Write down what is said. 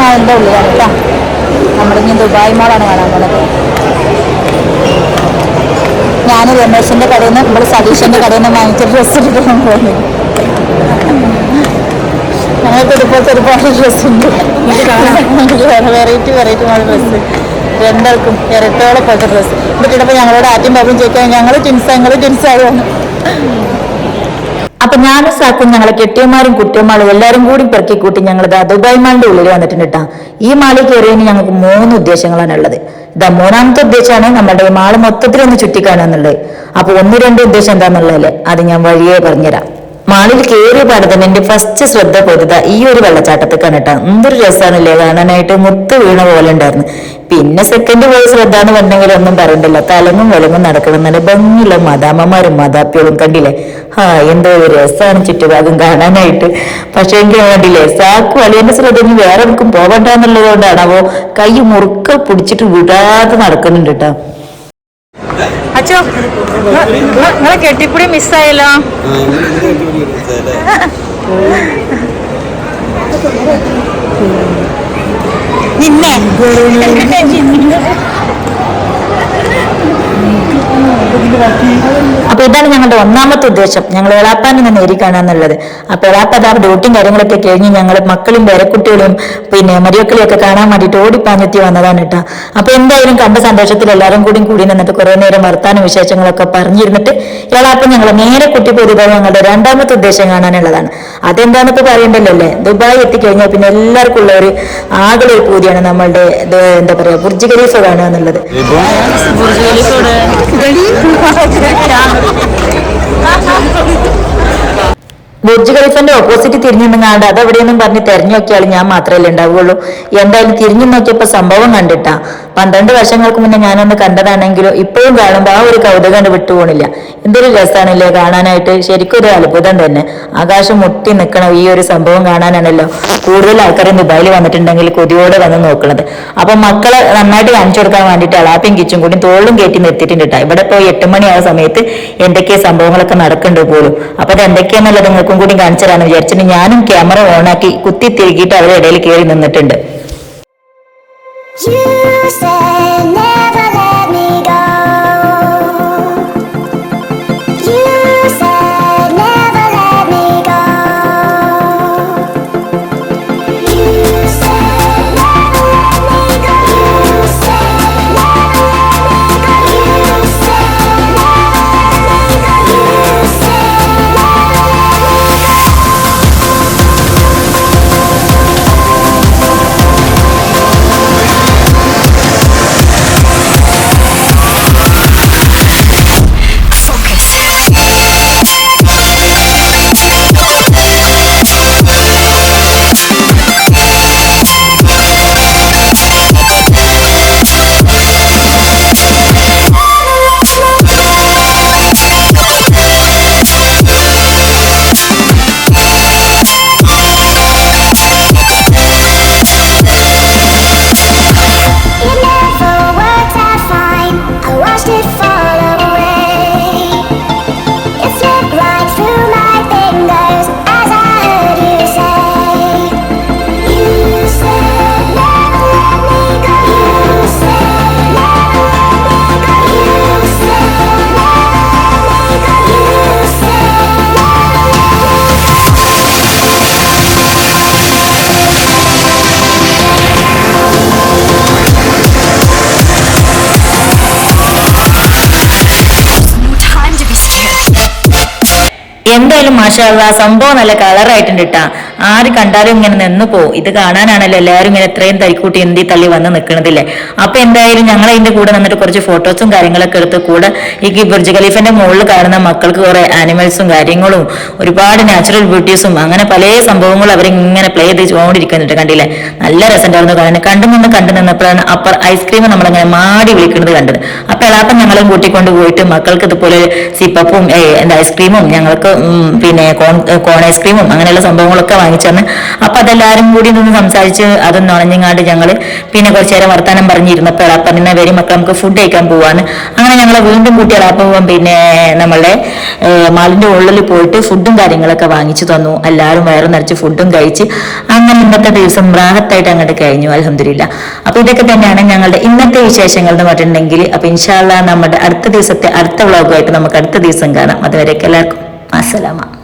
മാളിന്റെ ഉള്ളിലാണ് കേട്ടോ നമ്മളിനി ദുബായ് മാളാണ് കാണാൻ പോകുന്നത് ഞാൻ രമേശിന്റെ കടയിൽ നിന്ന് ഇവിടെ സതീഷിന്റെ കടയിൽ നിന്ന് വാങ്ങിച്ച ഡ്രസ്സ് എടുക്കാൻ പോകുന്നത് ഞങ്ങൾക്ക് ഇതുപോലത്തെ ഒരുപാട് ഡ്രസ്സ് ഉണ്ട്. വെറൈറ്റി വെറൈറ്റി മോഡൽ ഡ്രസ്സ് രണ്ടാൾക്കും ഇരട്ടോളം പോലത്തെ ഡ്രസ്സ് എന്നിട്ടിപ്പോൾ ഞങ്ങളോട് ആറ്റും പാപ്പും ചോദിക്കാൻ ഞങ്ങൾ ടിൻസ് ഞങ്ങൾ ടിൻസ് ആവുകയാണ് അപ്പൊ ഞാനും സാക്കും ഞങ്ങളെ കെട്ടിയമാരും കുട്ടിയന്മാരും എല്ലാരും കൂടി പെറുക്കി കൂട്ടി ഞങ്ങൾ ഇതാ ദുബായ് മാളിന്റെ ഉള്ളിൽ വന്നിട്ടുണ്ട് കേട്ടാ ഈ മാളിൽ കയറിയതിന് ഞങ്ങൾക്ക് മൂന്ന് ഉദ്ദേശങ്ങളാണ് ഉള്ളത്. ഇതാ മൂന്നാമത്തെ ഉദ്ദേശമാണ് നമ്മുടെ ഈ മാൾ മൊത്തത്തിൽ ഒന്ന് ചുറ്റിക്കാണെന്നുള്ളത് അപ്പൊ ഒന്ന് രണ്ട് ഉദ്ദേശം എന്താന്നുള്ളതല്ലേ അത് ഞാൻ വഴിയേ പറഞ്ഞുതരാം. മാളിൽ കയറിയ പാടെ എന്റെ ഫസ്റ്റ് ശ്രദ്ധ പൊരുത ഈ ഒരു വെള്ളച്ചാട്ടത്തിൽ കണ്ടിട്ട. എന്തൊരു രസമാണല്ലേ കാണാനായിട്ട് മുത്ത് വീണ പോലെ ഉണ്ടായിരുന്നു. പിന്നെ സെക്കൻഡ് പോയ ശ്രദ്ധ എന്ന് പറഞ്ഞെങ്കിൽ ഒന്നും പറയണ്ടല്ലോ. തലങ്ങും വിലങ്ങും നടക്കണം നല്ല ഭംഗിയുള്ള മദാമ്മമാരും മദാപ്പികളും കണ്ടില്ലേ? ആ എന്തോ ഒരു രസമാണ് ചുറ്റുഭാഗം കാണാനായിട്ട്. പക്ഷെ എനിക്ക് വേണ്ടില്ലേ സാക്കു അളിയന്റെ ശ്രദ്ധ ഇനി വേറെ എവിടേക്കും പോകണ്ടെന്നുള്ളത് കൊണ്ടാണ് അവ കൈ മുറുക്ക പിടിച്ചിട്ട് വിടാതെ നടക്കുന്നുണ്ട് കേട്ടോ. അച്ഛോ നിങ്ങളെ കെട്ടിപ്പിടി മിസ്സായല്ലോ. നിന്നെ. അപ്പൊ ഇതാണ് ഞങ്ങളുടെ ഒന്നാമത്തെ ഉദ്ദേശം. ഞങ്ങൾ എളാപ്പാനെ നിന്ന് നേരി കാണാന്നുള്ളത് അപ്പൊ എളാപ്പ അതാ ഡ്യൂട്ടിയും കാര്യങ്ങളൊക്കെ കഴിഞ്ഞ് ഞങ്ങൾ മക്കളും പേരക്കുട്ടികളും പിന്നെ മരിയക്കളെയും ഒക്കെ കാണാൻ വേണ്ടിയിട്ട് ഓടിപ്പാഞ്ഞെത്തി വന്നതാണ് കേട്ടോ. അപ്പൊ എന്തായാലും കണ്ട സന്തോഷത്തിൽ എല്ലാവരും കൂടി കൂടി നിന്നിട്ട് കുറെ നേരം വർത്താന വിശേഷങ്ങളൊക്കെ പറഞ്ഞിരുന്നിട്ട് എളാപ്പ ഞങ്ങൾ നേരെ കുട്ടി പോയത് ഞങ്ങളുടെ രണ്ടാമത്തെ ഉദ്ദേശം കാണാനുള്ളതാണ്. അതെന്താണെന്നൊക്കെ പറയണ്ടല്ലോ അല്ലേ ദുബായ് എത്തിക്കഴിഞ്ഞാൽ പിന്നെ എല്ലാവർക്കും ഉള്ള ഒരു ആകെ ഒരു പൂതിയാണ് നമ്മളുടെ എന്താ പറയാ ബുർജ് ഖലീഫ കാണുക എന്നുള്ളത്. ബുർജ് ഖലീഫന്റെ ഓപ്പോസിറ്റ് തിരിഞ്ഞു നിന്നാണ്ട് അത് എവിടെയെന്നും പറഞ്ഞ് തെരഞ്ഞു നോക്കിയാൽ ഞാൻ മാത്രമല്ലേ ഉണ്ടാവുകയുള്ളൂ. എന്തായാലും തിരിഞ്ഞു നോക്കിയപ്പോ സംഭവം കണ്ടിട്ടാ. പന്ത്രണ്ട് വർഷങ്ങൾക്ക് മുന്നേ ഞാനൊന്ന് കണ്ടതാണെങ്കിലും ഇപ്പോഴും കാണുമ്പോൾ ആ ഒരു കൗതുകം വിട്ടുപോണില്ല. എന്തൊരു രസമാണല്ലേ കാണാനായിട്ട്? ശരിക്കും ഒരു അത്ഭുതം തന്നെ. ആകാശം മുട്ടി നിൽക്കണം ഈ ഒരു സംഭവം കാണാനാണല്ലോ കൂടുതൽ ആൾക്കാരും ദുബായിൽ വന്നിട്ടുണ്ടെങ്കിൽ കൊതിയോടെ വന്ന് നോക്കണത്. അപ്പൊ മക്കളെ നന്നായിട്ട് കാണിച്ചു കൊടുക്കാൻ വേണ്ടിയിട്ട് അളാപ്പിയും കിച്ചും കൂടി തോളും കയറ്റി നിർത്തിയിട്ടുണ്ട് ട്ടോ. ഇവിടെ പോയി എട്ട് മണിയായ സമയത്ത് എന്തൊക്കെയാ സംഭവങ്ങളൊക്കെ നടക്കുന്നുണ്ട് പോലും. അപ്പൊ അത് എന്തൊക്കെയാന്നുള്ളത് നിങ്ങൾക്കും കൂടി കാണിച്ചു വിചാരിച്ചിട്ട് ഞാനും ക്യാമറ ഓണാക്കി കുത്തി തിരികിയിട്ട് അവരുടെ ഇടയിൽ കയറി നിന്നിട്ടുണ്ട്. You understand എന്തായാലും മാഷാ സംഭവം നല്ല കളറായിട്ടുണ്ട് കേട്ടാ ആര് കണ്ടാലും ഇങ്ങനെ നിന്ന് പോകും ഇത് കാണാനാണല്ലോ എല്ലാവരും ഇങ്ങനെ എത്രയും തരിക്കൂട്ടി എന്തി തള്ളി വന്ന് നിൽക്കണതില്ലേ അപ്പൊ എന്തായാലും ഞങ്ങൾ അതിന്റെ കൂടെ നിന്നിട്ട് കുറച്ച് ഫോട്ടോസും കാര്യങ്ങളൊക്കെ എടുത്ത് കൂടെ ഈ ബുർജ് ഖലീഫിന്റെ മുകളിൽ കാണുന്ന മക്കൾക്ക് കുറെ ആനിമൽസും കാര്യങ്ങളും ഒരുപാട് നാച്ചുറൽ ബ്യൂട്ടീസും അങ്ങനെ പല സംഭവങ്ങളും അവരിങ്ങനെ പ്ലേ ചെയ്ത് ചോണ്ടിരിക്കുന്നുണ്ട് കണ്ടില്ലേ? നല്ല രസമുണ്ടായിരുന്നു കാണാൻ. കണ്ടു നിന്ന് കണ്ടു നിന്നപ്പോഴാണ് അപ്പർ ഐസ്ക്രീം നമ്മളങ്ങനെ മാടി വിളിക്കുന്നത് കണ്ടത്. അപ്പൊ എളാപ്പം ഞങ്ങളും കൂട്ടിക്കൊണ്ട് പോയിട്ട് മക്കൾക്ക് ഇതുപോലെ സിപ്പപ്പും എന്താ ഐസ്ക്രീമും ഞങ്ങൾക്ക് പിന്നെ കോൺ കോൺ ഐസ്ക്രീമും അങ്ങനെയുള്ള സംഭവങ്ങളൊക്കെ വാങ്ങിച്ചു അപ്പൊ അതെല്ലാരും കൂടി നിന്ന് സംസാരിച്ച് അത് നുണഞ്ഞങ്ങാണ്ട് ഞങ്ങൾ പിന്നെ കുറച്ചു നേരം വർത്താനം പറഞ്ഞിരുന്നപ്പോൾ എളാപ്പന്നെ വരും മക്കൾ നമുക്ക് ഫുഡ് കഴിക്കാൻ പോവാണ് അങ്ങനെ ഞങ്ങൾ വീണ്ടും കൂട്ടി എളാപ്പം പിന്നെ നമ്മളുടെ മാളിന്റെ ഉള്ളിൽ പോയിട്ട് ഫുഡും കാര്യങ്ങളൊക്കെ വാങ്ങിച്ചു തന്നു. എല്ലാവരും വയറ് നിറച്ച് ഫുഡും കഴിച്ച് അങ്ങനെ ഇന്നത്തെ ദിവസം റാഹത്തായിട്ട് അങ്ങോട്ട് കഴിഞ്ഞു അലഹമില്ല അപ്പൊ ഇതൊക്കെ തന്നെയാണ് ഞങ്ങളുടെ ഇന്നത്തെ വിശേഷങ്ങൾ എന്ന് പറഞ്ഞിട്ടുണ്ടെങ്കിൽ അപ്പൊ ഇൻഷാല്ല നമ്മുടെ അടുത്ത ദിവസത്തെ അടുത്ത വ്ളോഗുമായിട്ട് നമുക്ക് അടുത്ത ദിവസം കാണാം. അതുവരെയൊക്കെ എല്ലാവർക്കും അസ്സലാമ